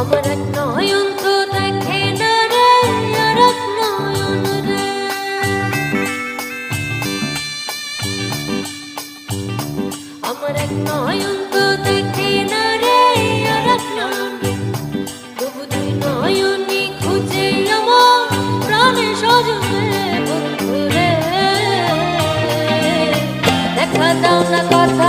আমার এক নয়ন তো দেখে না রে আর এক নয়ন রে। আমার এক নয়ন তো দেখে না রে আর এক নয়ন রে। তবু দুই নয়নই খুঁজে আমার প্রাণে সজনে বন্ধু রে। দেখা দাও না কথা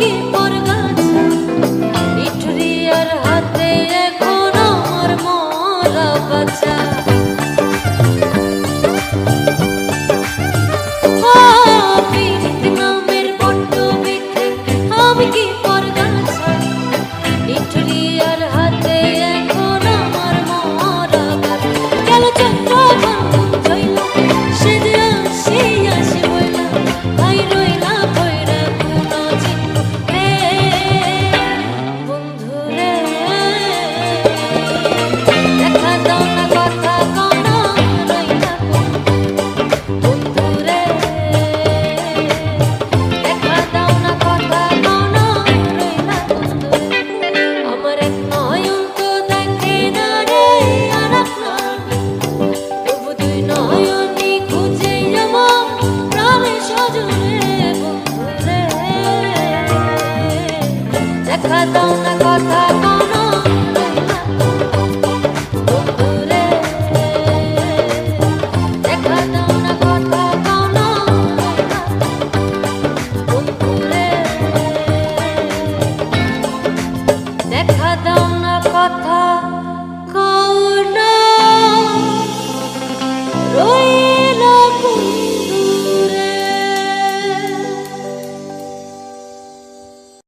কি করগা কথা দাও না কথা